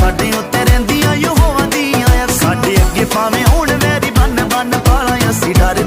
ਸਾਡੇ ਉੱਤੇ ਰਹਿੰਦੀਆਂ ਯਹੋਵਾ ਦੀਆਂ ਸਾਡੇ ਅੱਗੇ ਭਾਵੇਂ ਹੁਣ ਵੈਰੀ ਬੰਨ ਬੰਨ ਪਾਲਾਂ ਅਸੀਂ ਡਰ